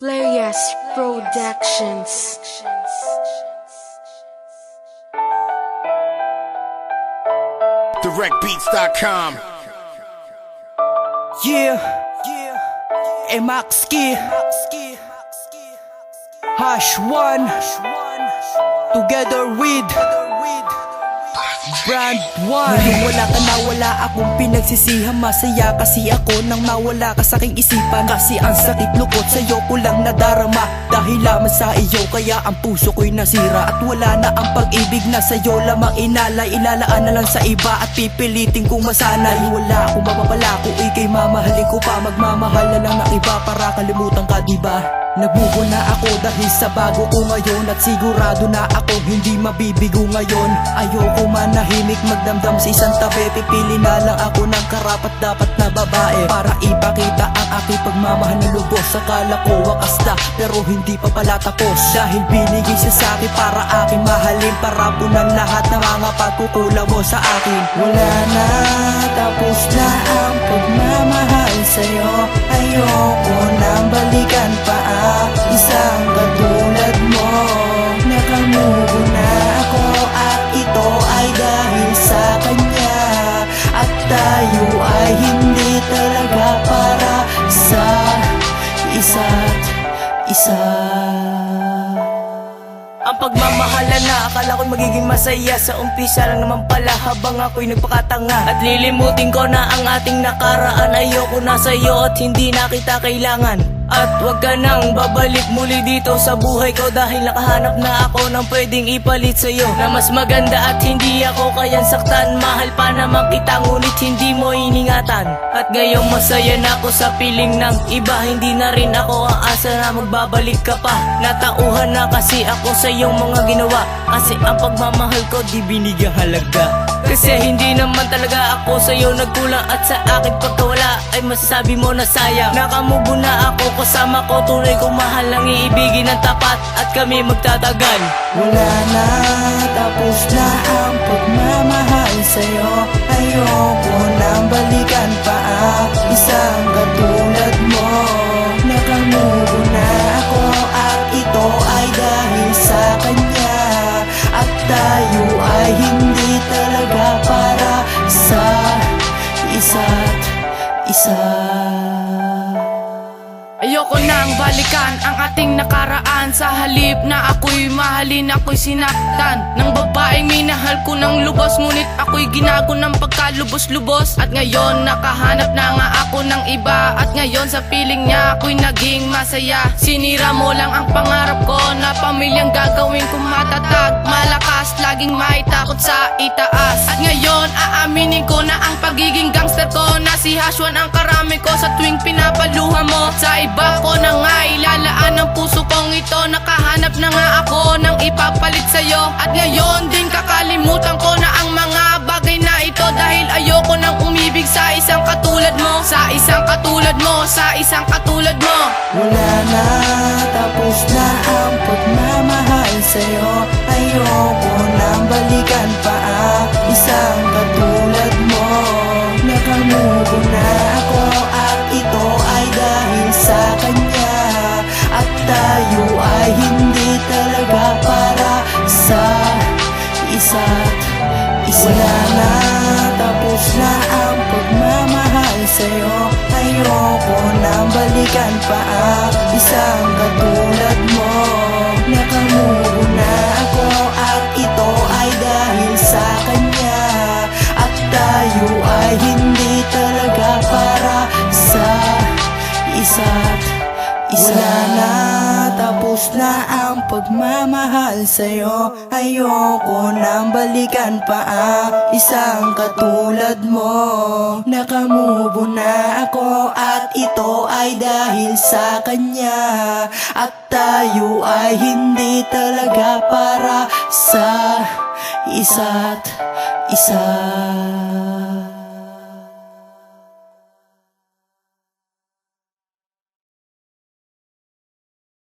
Players Productions. DirectBeats.com. Yeah, Yeah. Emakski Hash one Together with Brand one. Ngayong wala ka na wala akong pinagsisihan. Masaya kasi ako nang mawala ka sa aking isipan. Kasi ang sakit lukot sa'yo ko lang nadarama. Dahil lamang sa iyo kaya ang puso ko'y nasira. At wala na ang pag-ibig na sa'yo lamang inalay. Ilalaan na lang sa iba at pipilitin kong masanay Wala akong mapapala ko ikay mamahalin ko pa. Magmamahal na lang ng iba para kalimutan ka diba Nagbubo na ako dahil sa bago ko ngayon At sigurado na ako hindi mabibigo ngayon. Ayoko manahimik magdamdam sa isang tabi. Pipili na lang ako ng karapat dapat na babae Para ipakita ang aking pagmamahal na lubos. Akala ko wakas na pero hindi pa pala tapos. Dahil binigay siya sa akin para aking mahalin Para punan lahat ng mga pagkukulang mo sa akin. Wala na tapos na ang pagmamahal sa'yo. Ayoko nang balikan pa isa. Ang pagmamahala na akala ko'y magiging masaya. Sa umpisa lang naman pala habang ako'y nagpakatanga. At lilimutin ko na ang ating nakaraan. Ayoko na sa'yo at hindi na kita kailangan at wag ka nang babalik muli dito sa buhay ko Dahil nakahanap na ako ng pwedeng ipalit sa'yo. Na mas maganda at hindi ako kayang saktan. Mahal pa naman kita ngunit hindi mo iningatan. At ngayong masaya na ako sa piling ng iba. Hindi na rin ako aasa na magbabalik ka pa. Natauhan na kasi ako sa iyong mga ginawa. Kasi ang pagmamahal ko di binigyang halaga kasi hindi naman talaga ako sa'yo nagkulang At sa akin pagkawala ay masasabi mo na sayang. Nakamubo na ako kasama ko Tunay kong mahal ang iibigin ng tapat At kami magtatagal. Wala na tapos na ang pagmamahal sa'yo. Ayoko nang balikan pa ang isang katulad mo. Nakamubo na ako at ito ay dahil sa kanya. At tayo ay hindi talaga para sa isa't isa Ayoko nang balikan ang ating nakaraan. Sa halip na ako'y mahalin, ako'y sinaktan. Ng babaeng minahal ko ng lubos Ngunit ako'y ginago ng pagkalubos-lubos. At ngayon nakahanap na nga ako ng iba. At ngayon sa piling niya ako'y naging masaya. Sinira mo lang ang pangarap ko Na pamilyang gagawin kong matatag. Malakas, laging may takot sa itaas. At ngayon aaminin ko na ang pagiging gangster ko. Na si Hashwan ang karami ko sa tuwing pinapaluha mo. Sa iba ko na nga ilalaan ang puso kong ito. Nakahanap na nga ako ng ipapalit sa'yo. At ngayon din kakalimutan ko na ang mga bagay na ito. Dahil ayoko nang umibig sa isang katulad mo. Sa isang katulad mo, sa isang katulad mo. Wala na tapos na ang pagmamahal sa'yo. Ayoko Wala na tapos na ang pagmamahal sa'yo. Ayoko nang balikan pa ang isang katulad mo. Nakamubo na ako at ito ay dahil sa kanya. At tayo ay hindi talaga para sa isa't isa. Wala na tapos na ang pagmamahal sa'yo. Ayoko nang balikan pa ang isang katulad mo. Nakamubo na ako at ito ay dahil sa kanya. At tayo ay hindi talaga para sa isa't isa